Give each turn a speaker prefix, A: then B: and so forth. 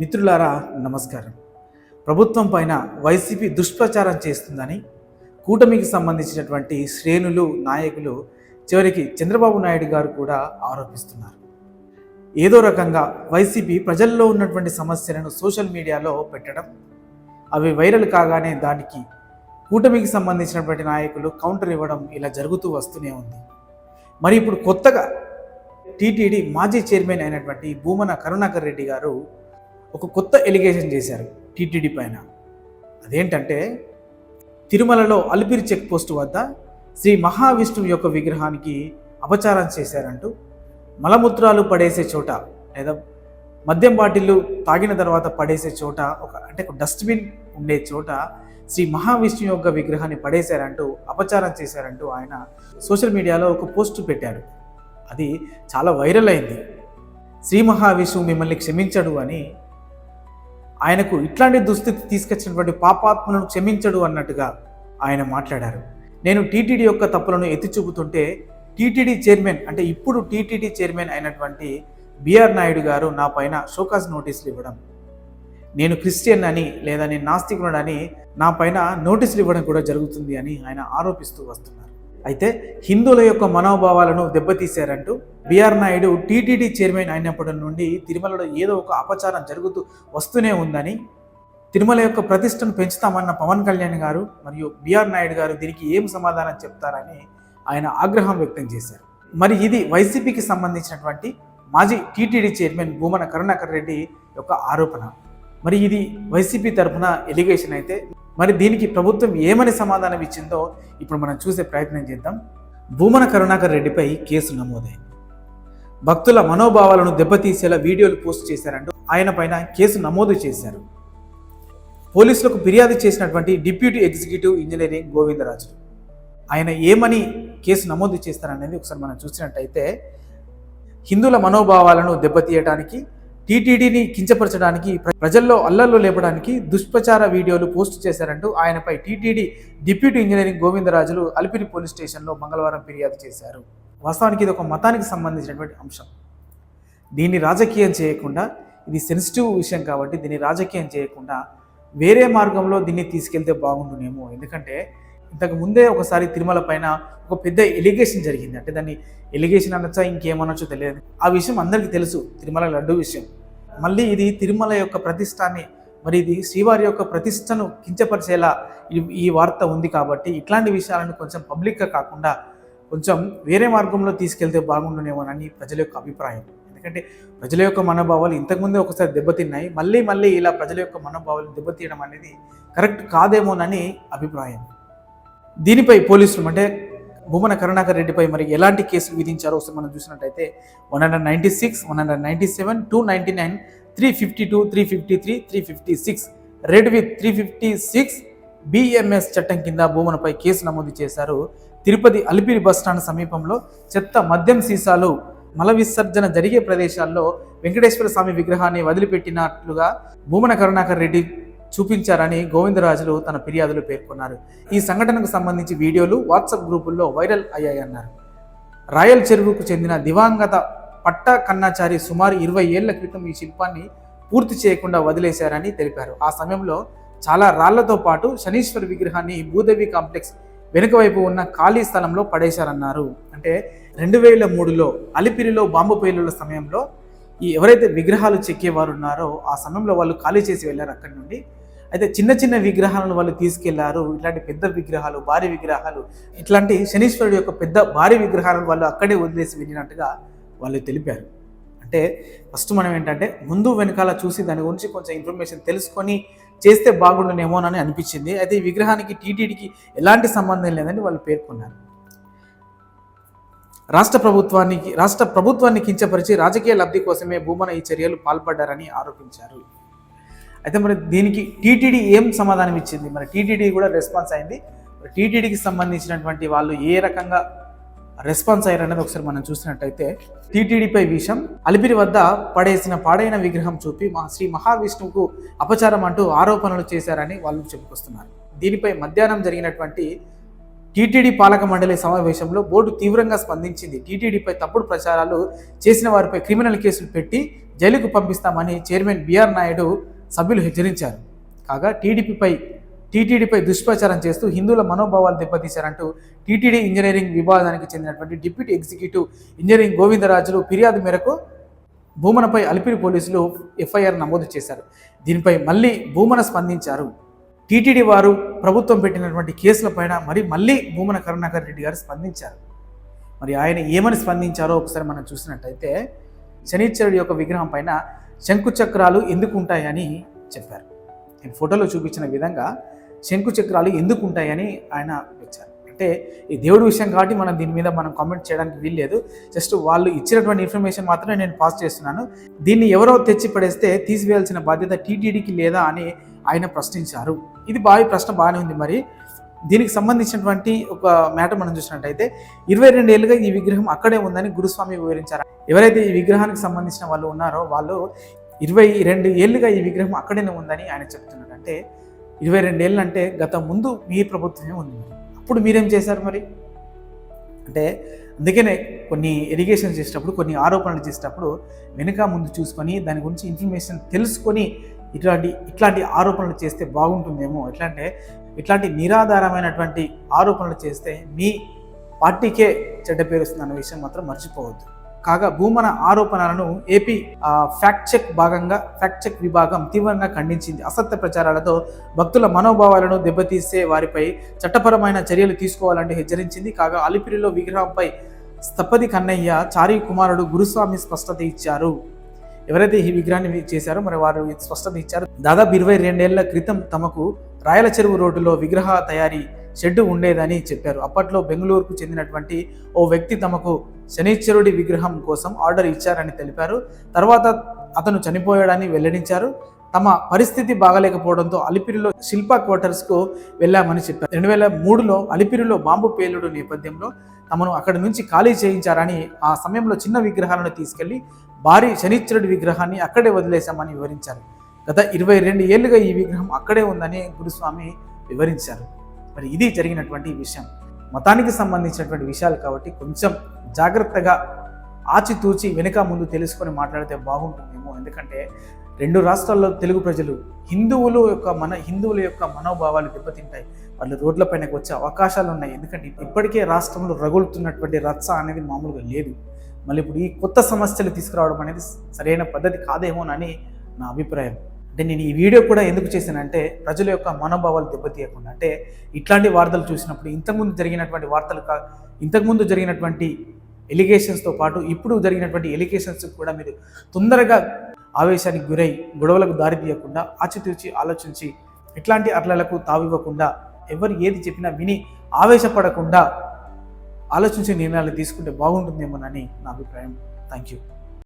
A: మిత్రులారా నమస్కారం. ప్రభుత్వం పైన వైసీపీ దుష్ప్రచారం చేస్తుందని కూటమికి సంబంధించినటువంటి శ్రేణులు నాయకులు చివరికి చంద్రబాబు నాయుడు గారు కూడా ఆరోపిస్తున్నారు. ఏదో రకంగా వైసీపీ ప్రజల్లో ఉన్నటువంటి సమస్యలను సోషల్ మీడియాలో పెట్టడం అవి వైరల్ కాగానే దానికి కూటమికి సంబంధించినటువంటి నాయకులు కౌంటర్ ఇవ్వడం ఇలా జరుగుతూ వస్తూనే ఉంది. మరి ఇప్పుడు కొత్తగా టీటీడీ మాజీ చైర్మన్ అయినటువంటి భూమన కరుణాకర్ రెడ్డి గారు ఒక కొత్త ఎలిగేషన్ చేశారు టీటీడీ పైన. అదేంటంటే తిరుమలలో అలిపిరి చెక్ పోస్ట్ వద్ద శ్రీ మహావిష్ణువు యొక్క విగ్రహానికి అపచారం చేశారంటూ మలమూత్రాలు పడేసే చోట లేదా మద్యం బాటిల్లు తాగిన తర్వాత పడేసే చోట ఒక అంటే ఒక డస్ట్బిన్ ఉండే చోట శ్రీ మహావిష్ణువు యొక్క విగ్రహాన్ని పడేశారంటూ అపచారం చేశారంటూ ఆయన సోషల్ మీడియాలో ఒక పోస్ట్ పెట్టారు. అది చాలా వైరల్ అయింది. శ్రీ మహావిష్ణువు మిమ్మల్ని క్షమించడు అని ఆయనకు ఇట్లాంటి దుస్థితి తీసుకొచ్చినటువంటి పాపాత్మలను క్షమించడు అన్నట్టుగా ఆయన మాట్లాడారు. నేను టీటీడీ యొక్క తప్పులను ఎత్తి చూపుతుంటే టీటీడీ చైర్మన్ అంటే ఇప్పుడు టీటీడీ చైర్మన్ అయినటువంటి బిఆర్ నాయుడు గారు నా పైన షోకాస్ నోటీసులు ఇవ్వడం. నేను క్రిస్టియన్ అని లేదా నేను నాస్తికుడని నా పైన నోటీసులు ఇవ్వడం కూడా జరుగుతుంది అని ఆయన ఆరోపిస్తూ వస్తున్నారు. అయితే హిందువుల యొక్క మనోభావాలను దెబ్బతీశారంటూ బిఆర్ నాయుడు టీటీడీ చైర్మన్ అయినప్పటి నుండి తిరుమలలో ఏదో ఒక అపచారం జరుగుతూ వస్తూనే ఉందని తిరుమల యొక్క ప్రతిష్టను పెంచుతామన్న పవన్ కళ్యాణ్ గారు మరియు బిఆర్ నాయుడు గారు దీనికి ఏం సమాధానం చెప్తారని ఆయన ఆగ్రహం వ్యక్తం చేశారు. మరి ఇది వైసీపీకి సంబంధించినటువంటి మాజీ టీటీడీ చైర్మన్ భూమన కరుణాకర్ రెడ్డి యొక్క ఆరోపణ. మరి ఇది వైసీపీ తరఫున ఎలిగేషన్ అయితే మరి దీనికి ప్రభుత్వం ఏమని సమాధానం ఇచ్చిందో ఇప్పుడు మనం చూసే ప్రయత్నం చేద్దాం. భూమన కరుణాకర్ రెడ్డిపై కేసు నమోదైంది. భక్తుల మనోభావాలను దెబ్బతీసేలా వీడియోలు పోస్ట్ చేశారంటూ ఆయన పైన కేసు నమోదు చేశారు. పోలీసులకు ఫిర్యాదు చేసినటువంటి డిప్యూటీ ఎగ్జిక్యూటివ్ ఇంజనీరింగ్ గోవిందరాజు. ఆయన ఏమని కేసు నమోదు చేస్తారనేది ఒకసారి మనం చూసినట్టయితే హిందువుల మనోభావాలను దెబ్బతీయడానికి టీటీడీని కించపరచడానికి ప్రజల్లో అల్లర్లు లేపడానికి దుష్ప్రచార వీడియోలు పోస్ట్ చేశారంటూ ఆయనపై TTD deputy engineering Govindarajulu Alipiri police స్టేషన్లో మంగళవారం ఫిర్యాదు చేశారు. వాస్తవానికి ఇది ఒక మతానికి సంబంధించినటువంటి అంశం. దీన్ని రాజకీయం చేయకుండా ఇది సెన్సిటివ్ విషయం కాబట్టి దీన్ని రాజకీయం చేయకుండా వేరే మార్గంలో దీన్ని తీసుకెళ్తే బాగుండునేమో. ఎందుకంటే ఇంతకు ముందే ఒకసారి తిరుమల పైన ఒక పెద్ద ఎలిగేషన్ జరిగింది. అంటే దాన్ని ఎలిగేషన్ అనొచ్చా ఇంకేమనొచ్చో తెలియదు. ఆ విషయం అందరికీ తెలుసు తిరుమల లడ్డు విషయం. మళ్ళీ ఇది తిరుమల యొక్క ప్రతిష్టాన్ని మరి ఇది శ్రీవారి యొక్క ప్రతిష్టను కించపరిచేలా ఈ- ఈ వార్త ఉంది కాబట్టి ఇట్లాంటి విషయాలను కొంచెం పబ్లిక్గా కాకుండా కొంచెం వేరే మార్గంలో తీసుకెళ్తే బాగుండునేమోనని ప్రజల యొక్క అభిప్రాయం. ఎందుకంటే ప్రజల యొక్క మనోభావాలు ఇంతకుముందే ఒకసారి దెబ్బతిన్నాయి మళ్ళీ మళ్ళీ ఇలా ప్రజల యొక్క మనోభావాలు దెబ్బతీయడం అనేది కరెక్ట్ కాదేమోనని అభిప్రాయం. దీనిపై పోలీసులు అంటే భూమన కరుణాకర్ రెడ్డిపై మరి ఎలాంటి కేసులు విధించారో ఒకసారి మనం చూసినట్టయితే one hundred ninety six one hundred ninety seven two ninety nine three fifty two three fifty three three fifty six read with three fifty six BNS చట్టం కింద భూమనపై కేసు నమోదు చేశారు. తిరుపతి అలిపిరి బస్టాండ్ సమీపంలో చెత్త మద్యం సీసాలు మల విసర్జన జరిగే ప్రదేశాల్లో వెంకటేశ్వర స్వామి విగ్రహాన్ని వదిలిపెట్టినట్లుగా భూమన కరుణాకర్ రెడ్డి చూపించారని గోవిందరాజులు తన ఫిర్యాదులో పేర్కొన్నారు. ఈ సంఘటనకు సంబంధించి వీడియోలు వాట్సాప్ గ్రూపుల్లో వైరల్ అయ్యాయన్నారు. రాయల్ చెరువుకు చెందిన దివంగత పట్ట కన్నాచారి సుమారు ఇరవై ఏళ్ళ క్రితం ఈ శిల్పాన్ని పూర్తి చేయకుండా వదిలేశారని తెలిపారు. ఆ సమయంలో చాలా రాళ్ళతో పాటు శనీశ్వర విగ్రహాన్ని భూదేవి కాంప్లెక్స్ వెనుక వైపు ఉన్న ఖాళీ స్థలంలో పడేశారన్నారు. అంటే రెండు వేల మూడులో అలిపిరిలో బాంబు పేలుల సమయంలో ఈ ఎవరైతే విగ్రహాలు చెక్కేవారు ఉన్నారో ఆ సమయంలో వాళ్ళు ఖాళీ చేసి వెళ్ళారు అక్కడి నుండి. అయితే చిన్న చిన్న విగ్రహాలను వాళ్ళు తీసుకెళ్ళారు. ఇట్లాంటి పెద్ద విగ్రహాలు భారీ విగ్రహాలు ఇట్లాంటి శనీశ్వరుడు యొక్క పెద్ద భారీ విగ్రహాలను వాళ్ళు అక్కడే వదిలేసి వెళ్ళినట్టుగా వాళ్ళు తెలిపారు. అంటే ఫస్ట్ మనం ఏంటంటే ముందు వెనకాల చూసి దాని గురించి కొంచెం ఇన్ఫర్మేషన్ తెలుసుకొని చేస్తే బాగుండునేమోనని అనిపించింది. అయితే ఈ విగ్రహానికి టీటీడీకి ఎలాంటి సంబంధం లేదని వాళ్ళు పేర్కొన్నారు. రాష్ట్ర ప్రభుత్వానికి రాష్ట్ర ప్రభుత్వాన్ని కించపరిచి రాజకీయ లబ్ధి కోసమే భూమన ఈ చర్యలు పాల్పడ్డారని ఆరోపించారు. అయితే మరి దీనికి టీటీడీ ఏం సమాధానం ఇచ్చింది మరి టీటీడీ కూడా రెస్పాన్స్ అయింది. టీటీడీకి సంబంధించినటువంటి వాళ్ళు ఏ రకంగా రెస్పాన్స్ అయ్యారనేది ఒకసారి మనం చూసినట్టయితే టీటీడీపై విషయం అలిపిరి వద్ద పడేసిన పాడైన విగ్రహం చూపి మా శ్రీ మహావిష్ణువుకు అపచారం అంటూ ఆరోపణలు చేశారని వాళ్ళు చెప్పుకొస్తున్నారు. దీనిపై మధ్యాహ్నం జరిగినటువంటి టీటీడీ పాలక మండలి సమావేశంలో బోర్డు తీవ్రంగా స్పందించింది. టీటీడీపై తప్పుడు ప్రచారాలు చేసిన వారిపై క్రిమినల్ కేసులు పెట్టి జైలుకు పంపిస్తామని చైర్మన్ బిఆర్ నాయుడు సభ్యులు హెచ్చరించారు. కాగా టీడీపీపై టీటీడీపై దుష్ప్రచారం చేస్తూ హిందువుల మనోభావాలు దెబ్బతీశారంటూ టీటీడీ ఇంజనీరింగ్ విభాగానికి చెందినటువంటి డిప్యూటీ ఎగ్జిక్యూటివ్ ఇంజనీరింగ్ గోవిందరాజులు ఫిర్యాదు మేరకు భూమనపై అలిపిరి పోలీసులు ఎఫ్ఐఆర్ నమోదు చేశారు. దీనిపై మళ్ళీ భూమన స్పందించారు. టీటీడీ వారు ప్రభుత్వం పెట్టినటువంటి కేసులపైన మరి మళ్ళీ భూమన కరుణాకర్ రెడ్డి గారు స్పందించారు. మరి ఆయన ఏమని స్పందించారో ఒకసారి మనం చూసినట్టయితే శనిశ్చరుడి యొక్క విగ్రహం పైన శంకు చక్రాలు ఎందుకు ఉంటాయని చెప్పారు. నేను ఫోటోలో చూపించిన విధంగా శంకు చక్రాలు ఎందుకు ఉంటాయని ఆయన ఇచ్చారు అంటే ఈ దేవుడి విషయం కాబట్టి మనం దీని మీద మనం కామెంట్ చేయడానికి వీల్లేదు జస్ట్ వాళ్ళు ఇచ్చినటువంటి ఇన్ఫర్మేషన్ మాత్రమే నేను పాస్ చేస్తున్నాను. దీన్ని ఎవరో తెచ్చి పడేస్తే తీసివేయాల్సిన బాధ్యత టీటీడీకి లేదా అని ఆయన ప్రశ్నించారు. ఇది బాగా ప్రశ్న బాగానే ఉంది మరి. దీనికి సంబంధించినటువంటి ఒక మ్యాటర్ మనం చూసినట్టయితే ఇరవై రెండు ఏళ్ళుగా ఈ విగ్రహం అక్కడే ఉందని గురుస్వామి వివరించారు. ఎవరైతే ఈ విగ్రహానికి సంబంధించిన వాళ్ళు ఉన్నారో వాళ్ళు ఇరవై రెండు ఏళ్ళుగా ఈ విగ్రహం అక్కడనే ఉందని ఆయన చెప్తున్నాడు. అంటే ఇరవై రెండేళ్ళు అంటే గత ముందు మీ ప్రభుత్వమే ఉంది అప్పుడు మీరేం చేశారు మరి? అంటే అందుకనే కొన్ని ఎరిగేషన్ చేసేటప్పుడు కొన్ని ఆరోపణలు చేసేటప్పుడు వెనుక ముందు చూసుకొని దాని గురించి ఇన్ఫర్మేషన్ తెలుసుకొని ఇట్లాంటి ఇట్లాంటి ఆరోపణలు చేస్తే బాగుంటుందేమో ఎట్లా అంటే ఇట్లాంటి నిరాధారమైనటువంటి ఆరోపణలు చేస్తే మీ పార్టీకే చెడ్డ పేరు వస్తుందన్న విషయం మాత్రం మర్చిపోవద్దు. కాగా భూమన ఆరోపణలను ఏపీ ఫ్యాక్ట్ చెక్ భాగంగా ఫ్యాక్ట్ చెక్ విభాగం తీవ్రంగా ఖండించింది. అసత్య ప్రచారాలతో భక్తుల మనోభావాలను దెబ్బతీసే వారిపై చట్టపరమైన చర్యలు తీసుకోవాలంటే హెచ్చరించింది. కాగా అలిపిరిలో విగ్రహంపై స్థపతి కన్నయ్య చారీ కుమారుడు గురుస్వామి స్పష్టత ఇచ్చారు. ఎవరైతే ఈ విగ్రహాన్ని చేశారో మరి వారు స్పష్టత ఇచ్చారు. దాదాపు ఇరవై రెండేళ్ళ క్రితం తమకు రాయల చెరువు రోడ్డులో విగ్రహ తయారీ షెడ్డు ఉండేదని చెప్పారు. అప్పట్లో బెంగళూరుకు చెందినటువంటి ఓ వ్యక్తి తమకు శనీశ్వరుడి విగ్రహం కోసం ఆర్డర్ ఇచ్చారని తెలిపారు. తర్వాత అతను చనిపోయాడని వెల్లడించారు. తమ పరిస్థితి బాగలేకపోవడంతో అలిపిరిలో శిల్ప క్వార్టర్స్కు వెళ్ళామని చెప్పారు. రెండు వేల మూడులో అలిపిరిలో బాంబు పేలుడు నేపథ్యంలో తమను అక్కడి నుంచి ఖాళీ చేయించారని ఆ సమయంలో చిన్న విగ్రహాలను తీసుకెళ్ళి భారీ శనిశ్వరుడి విగ్రహాన్ని అక్కడే వదిలేశామని వివరించారు. గత ఇరవై రెండు ఏళ్ళుగా ఈ విగ్రహం అక్కడే ఉందని గురుస్వామి వివరించారు. మరి ఇది జరిగినటువంటి విషయం. మతానికి సంబంధించినటువంటి విషయాలు కాబట్టి కొంచెం జాగ్రత్తగా ఆచితూచి వెనుక ముందు తెలుసుకొని మాట్లాడితే బాగుంటుందేమో. ఎందుకంటే రెండు రాష్ట్రాల్లో తెలుగు ప్రజలు హిందువులు యొక్క మన హిందువుల యొక్క మనోభావాలు దెబ్బతింటాయి. వాళ్ళు రోడ్లపైనకి వచ్చే అవకాశాలు ఉన్నాయి. ఎందుకంటే ఇప్పటికే రాష్ట్రంలో రగులుతున్నటువంటి రచ్చ అనేది మామూలుగా లేదు. మళ్ళీ ఇప్పుడు ఈ కొత్త సమస్యలు తీసుకురావడం అనేది సరైన పద్ధతి కాదేమోనని నా అభిప్రాయం. అంటే నేను ఈ వీడియో కూడా ఎందుకు చేశానంటే ప్రజల యొక్క మనోభావాలు దెబ్బతీయకుండా అంటే ఇట్లాంటి వార్తలు చూసినప్పుడు ఇంతకుముందు జరిగినటువంటి వార్తలు కా ఇంతకుముందు జరిగినటువంటి ఎలిగేషన్స్తో పాటు ఇప్పుడు జరిగినటువంటి ఎలిగేషన్స్ కూడా మీరు తొందరగా ఆవేశానికి గురై గొడవలకు దారి తీయకుండా ఆచితూచి ఆలోచించి ఇట్లాంటి అట్లలకు తావివ్వకుండా ఎవరు ఏది చెప్పినా విని ఆవేశపడకుండా ఆలోచించే నిర్ణయాలు తీసుకుంటే బాగుంటుందేమోనని నా అభిప్రాయం. Thank you